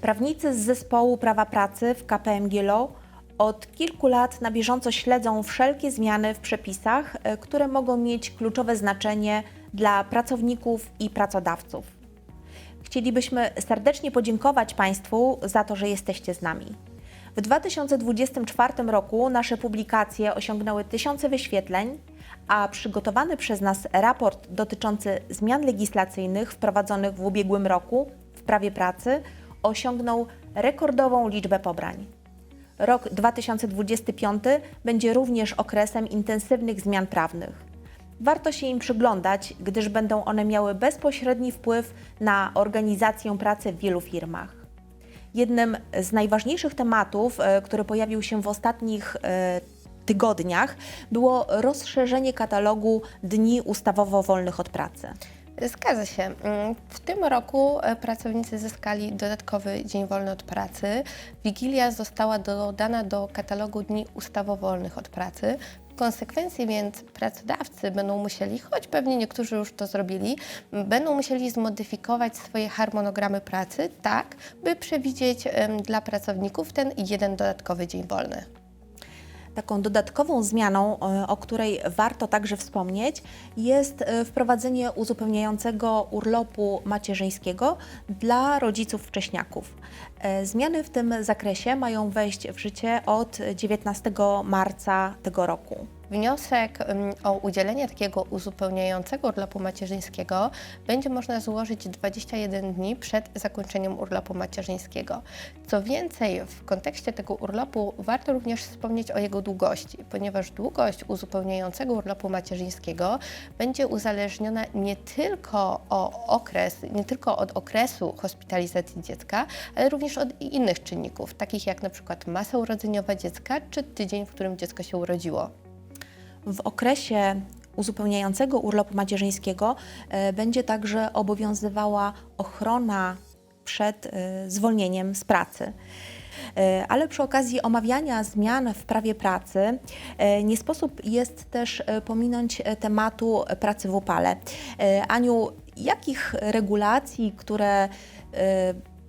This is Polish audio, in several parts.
Prawnicy z zespołu prawa pracy w KPMG Law od kilku lat na bieżąco śledzą wszelkie zmiany w przepisach, e, które mogą mieć kluczowe znaczenie dla pracowników i pracodawców. Chcielibyśmy serdecznie podziękować Państwu za to, że jesteście z nami. W 2024 roku nasze publikacje osiągnęły tysiące wyświetleń, a przygotowany przez nas raport dotyczący zmian legislacyjnych wprowadzonych w ubiegłym roku w prawie pracy osiągnął rekordową liczbę pobrań. Rok 2025 będzie również okresem intensywnych zmian prawnych. Warto się im przyglądać, gdyż będą one miały bezpośredni wpływ na organizację pracy w wielu firmach. Jednym z najważniejszych tematów, e, który pojawił się w ostatnich e, tygodniach, było rozszerzenie katalogu dni ustawowo wolnych od pracy. Zgadza się. Mm, W tym roku e, pracownicy zyskali dodatkowy dzień wolny od pracy. Wigilia została dodana do katalogu dni ustawowo wolnych od pracy. W konsekwencji więc pracodawcy będą musieli, choć pewnie niektórzy już to zrobili, będą musieli zmodyfikować swoje harmonogramy pracy tak, by przewidzieć dla pracowników ten jeden dodatkowy dzień wolny. Taką dodatkową zmianą, e, o której warto także wspomnieć, jest e, wprowadzenie uzupełniającego urlopu macierzyńskiego dla rodziców wcześniaków. E, Zmiany w tym zakresie mają wejść w życie od 19 marca tego roku. Wniosek o udzielenie takiego uzupełniającego urlopu macierzyńskiego będzie można złożyć 21 dni przed zakończeniem urlopu macierzyńskiego. Co więcej, w kontekście tego urlopu warto również wspomnieć o jego długości, ponieważ długość uzupełniającego urlopu macierzyńskiego będzie uzależniona nie tylko o okres, nie tylko od okresu hospitalizacji dziecka, ale również od innych czynników, takich jak na przykład masa urodzeniowa dziecka czy tydzień, w którym dziecko się urodziło. W okresie uzupełniającego urlopu macierzyńskiego e, będzie także obowiązywała ochrona przed e, zwolnieniem z pracy. E, Ale przy okazji omawiania zmian w prawie pracy nie sposób jest też pominąć tematu pracy w upale. Aniu, jakich regulacji, które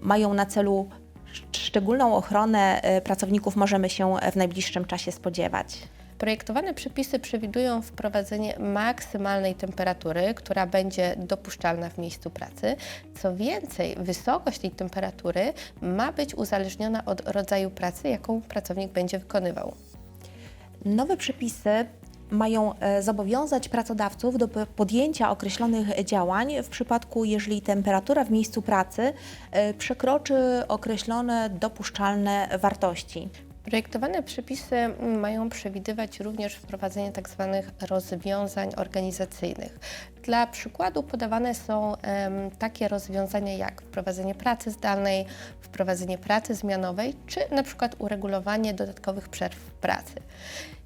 mają na celu szcz- szczególną ochronę pracowników możemy się w najbliższym czasie spodziewać? Projektowane przepisy przewidują wprowadzenie maksymalnej temperatury, która będzie dopuszczalna w miejscu pracy. Co więcej, wysokość tej temperatury ma być uzależniona od rodzaju pracy, jaką pracownik będzie wykonywał. Nowe przepisy mają e, zobowiązać pracodawców do podjęcia określonych działań w przypadku, jeżeli temperatura w miejscu pracy e, przekroczy określone dopuszczalne wartości. Projektowane przepisy mają przewidywać również wprowadzenie tzw. rozwiązań organizacyjnych. Dla przykładu podawane są takie rozwiązania jak wprowadzenie pracy zdalnej, wprowadzenie pracy zmianowej, czy na przykład uregulowanie dodatkowych przerw pracy.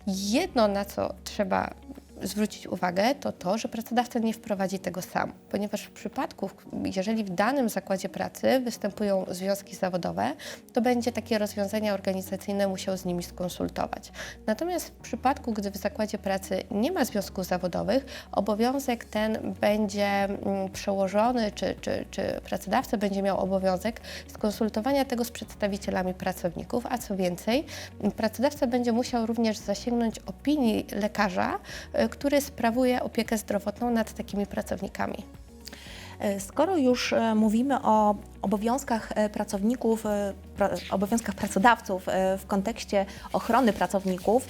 Jedno, na co trzeba zwrócić uwagę, to to, że pracodawca nie wprowadzi tego sam, ponieważ w przypadku, jeżeli w danym zakładzie pracy występują związki zawodowe, to będzie takie rozwiązania organizacyjne musiał z nimi skonsultować. Natomiast w przypadku, gdy w zakładzie pracy nie ma związków zawodowych, obowiązek ten będzie mm, przełożony, czy, czy, czy pracodawca będzie miał obowiązek skonsultowania tego z przedstawicielami pracowników, a co więcej, pracodawca będzie musiał również zasięgnąć opinii lekarza, y, który sprawuje opiekę zdrowotną nad takimi pracownikami. E, Skoro już e, mówimy o obowiązkach e, pracowników, pra, obowiązkach pracodawców w kontekście ochrony pracowników,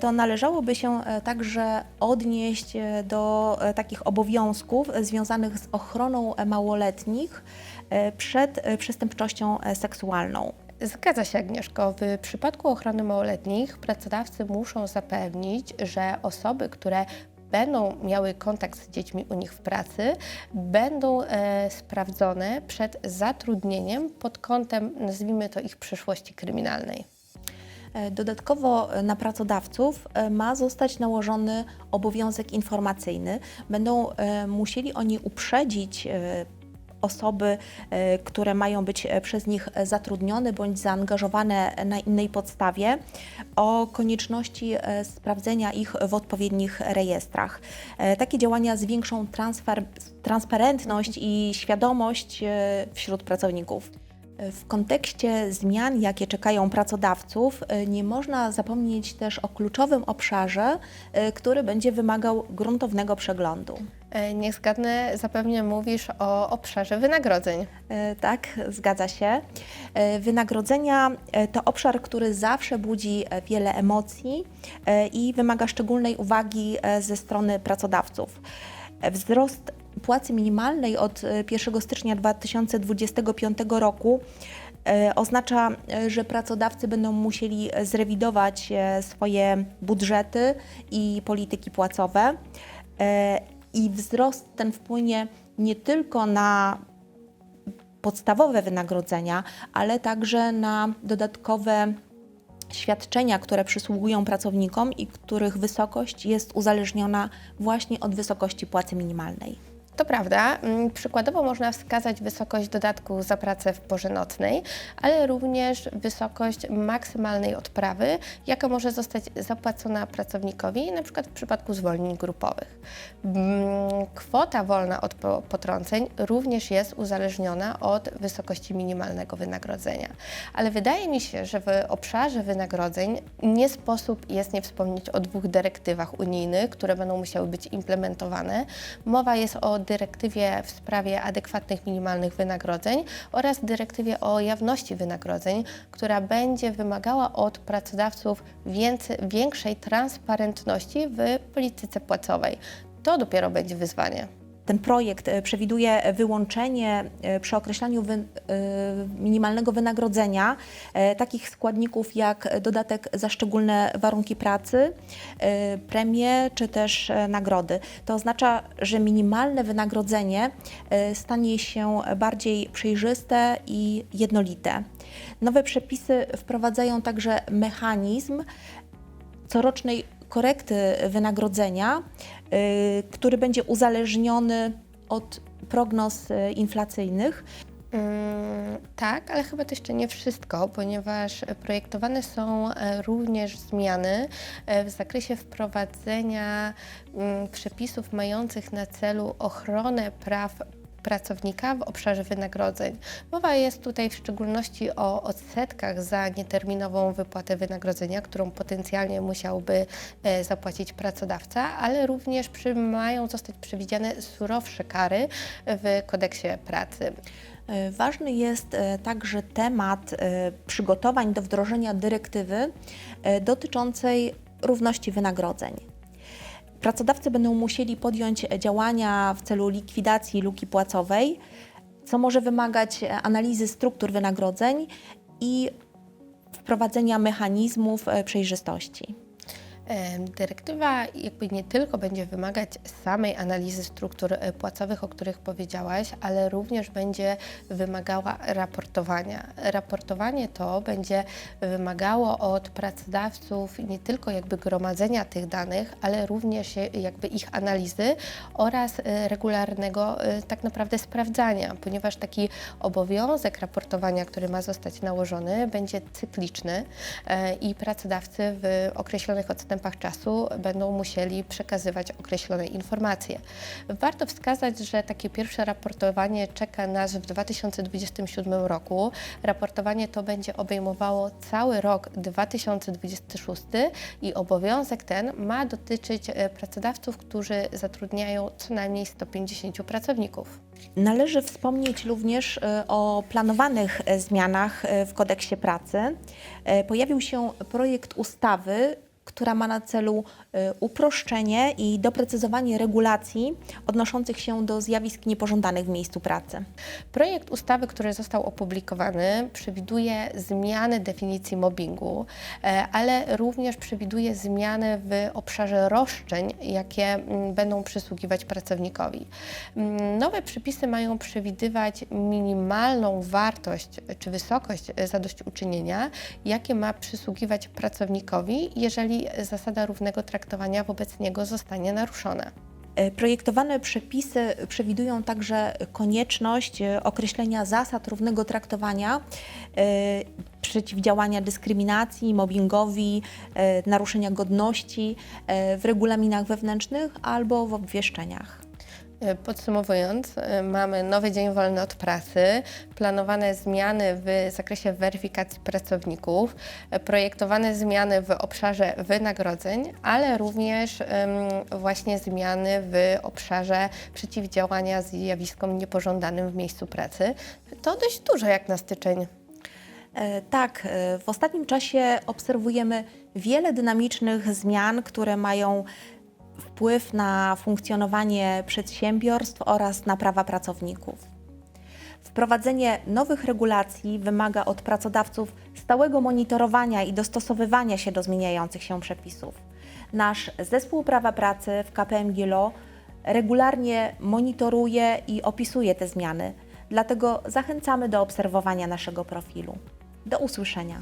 to należałoby się także odnieść do takich obowiązków związanych z ochroną małoletnich przed przestępczością seksualną. Zgadza się, Agnieszko. W przypadku ochrony małoletnich pracodawcy muszą zapewnić, że osoby, które będą miały kontakt z dziećmi u nich w pracy, będą e, sprawdzone przed zatrudnieniem pod kątem, nazwijmy to, ich przyszłości kryminalnej. E, Dodatkowo e, na pracodawców e, ma zostać nałożony obowiązek informacyjny. Będą musieli oni uprzedzić osoby, e, które mają być e, przez nich e, zatrudnione bądź zaangażowane na innej podstawie o konieczności sprawdzenia ich w odpowiednich rejestrach. Takie działania zwiększą transfer, transparentność i świadomość wśród pracowników. W kontekście zmian, jakie czekają pracodawców, y, nie można zapomnieć też o kluczowym obszarze, y, który będzie wymagał gruntownego przeglądu. E, Niech zgadnę, zapewne mówisz o obszarze wynagrodzeń. E, Tak, zgadza się. E, Wynagrodzenia to obszar, który zawsze budzi wiele emocji i wymaga szczególnej uwagi ze strony pracodawców. Wzrost płacy minimalnej od e, 1 stycznia 2025 roku e, oznacza, e, że pracodawcy będą musieli e, zrewidować e, swoje budżety i polityki płacowe. E, I wzrost ten wpłynie nie tylko na podstawowe wynagrodzenia, ale także na dodatkowe świadczenia, które przysługują pracownikom i których wysokość jest uzależniona właśnie od wysokości płacy minimalnej. To prawda. Mm, Przykładowo można wskazać wysokość dodatku za pracę w porze nocnej, ale również wysokość maksymalnej odprawy, jaka może zostać zapłacona pracownikowi, na przykład w przypadku zwolnień grupowych. Mm, Kwota wolna od po- potrąceń również jest uzależniona od wysokości minimalnego wynagrodzenia. Ale wydaje mi się, że w obszarze wynagrodzeń nie sposób jest nie wspomnieć o dwóch dyrektywach unijnych, które będą musiały być implementowane. Mowa jest o dyrektywie w sprawie adekwatnych minimalnych wynagrodzeń oraz dyrektywie o jawności wynagrodzeń, która będzie wymagała od pracodawców więcej, większej transparentności w polityce płacowej. To dopiero będzie wyzwanie. Ten projekt e, przewiduje wyłączenie e, przy określaniu wy, e, minimalnego wynagrodzenia takich składników jak dodatek za szczególne warunki pracy, premie czy też nagrody. To oznacza, że minimalne wynagrodzenie stanie się bardziej przejrzyste i jednolite. Nowe przepisy wprowadzają także mechanizm corocznej korekty wynagrodzenia, y, który będzie uzależniony od prognoz y, inflacyjnych. Mm, tak, ale chyba to jeszcze nie wszystko, ponieważ projektowane są e, również zmiany e, w zakresie wprowadzenia mm, przepisów mających na celu ochronę praw pracownika w obszarze wynagrodzeń. Mowa jest tutaj w szczególności o odsetkach za nieterminową wypłatę wynagrodzenia, którą potencjalnie musiałby e, zapłacić pracodawca, ale również przy, mają zostać przewidziane surowsze kary w kodeksie pracy. Y, Ważny jest y, także temat przygotowań do wdrożenia dyrektywy dotyczącej równości wynagrodzeń. Pracodawcy będą musieli podjąć działania w celu likwidacji luki płacowej, co może wymagać e, analizy struktur wynagrodzeń i wprowadzenia mechanizmów e, przejrzystości. Dyrektywa jakby nie tylko będzie wymagać samej analizy struktur e, płacowych, o których powiedziałaś, ale również będzie wymagała raportowania. Raportowanie to będzie wymagało od pracodawców nie tylko jakby gromadzenia tych danych, ale również jakby ich analizy oraz e, regularnego e, tak naprawdę sprawdzania, ponieważ taki obowiązek raportowania, który ma zostać nałożony, będzie cykliczny i pracodawcy w określonych odstępach czasu będą musieli przekazywać określone informacje. Warto wskazać, że takie pierwsze raportowanie czeka nas w 2027 roku. Raportowanie to będzie obejmowało cały rok 2026 i obowiązek ten ma dotyczyć e, pracodawców, którzy zatrudniają co najmniej 150 pracowników. Należy wspomnieć również e, o planowanych e, zmianach w kodeksie pracy. Pojawił się projekt ustawy, która ma na celu e, uproszczenie i doprecyzowanie regulacji odnoszących się do zjawisk niepożądanych w miejscu pracy. Projekt ustawy, który został opublikowany, przewiduje zmianę definicji mobbingu, e, ale również przewiduje zmiany w obszarze roszczeń, jakie mm, będą przysługiwać pracownikowi. Mm, Nowe przepisy mają przewidywać minimalną wartość czy wysokość zadośćuczynienia, jakie ma przysługiwać pracownikowi, jeżeli zasada równego traktowania wobec niego zostanie naruszona. E, Projektowane przepisy przewidują także konieczność e, określenia zasad równego traktowania, e, przeciwdziałania dyskryminacji, mobbingowi, naruszenia godności w regulaminach wewnętrznych albo w obwieszczeniach. E, Podsumowując, e, mamy nowy dzień wolny od pracy, planowane zmiany w zakresie weryfikacji pracowników, e, projektowane zmiany w obszarze wynagrodzeń, ale również właśnie zmiany w obszarze przeciwdziałania zjawiskom niepożądanym w miejscu pracy. To dość dużo jak na styczeń. Tak, w ostatnim czasie obserwujemy wiele dynamicznych zmian, które mają wpływ na funkcjonowanie przedsiębiorstw oraz na prawa pracowników. Wprowadzenie nowych regulacji wymaga od pracodawców stałego monitorowania i dostosowywania się do zmieniających się przepisów. Nasz zespół prawa pracy w KPMG Law regularnie monitoruje i opisuje te zmiany, dlatego zachęcamy do obserwowania naszego profilu. Do usłyszenia.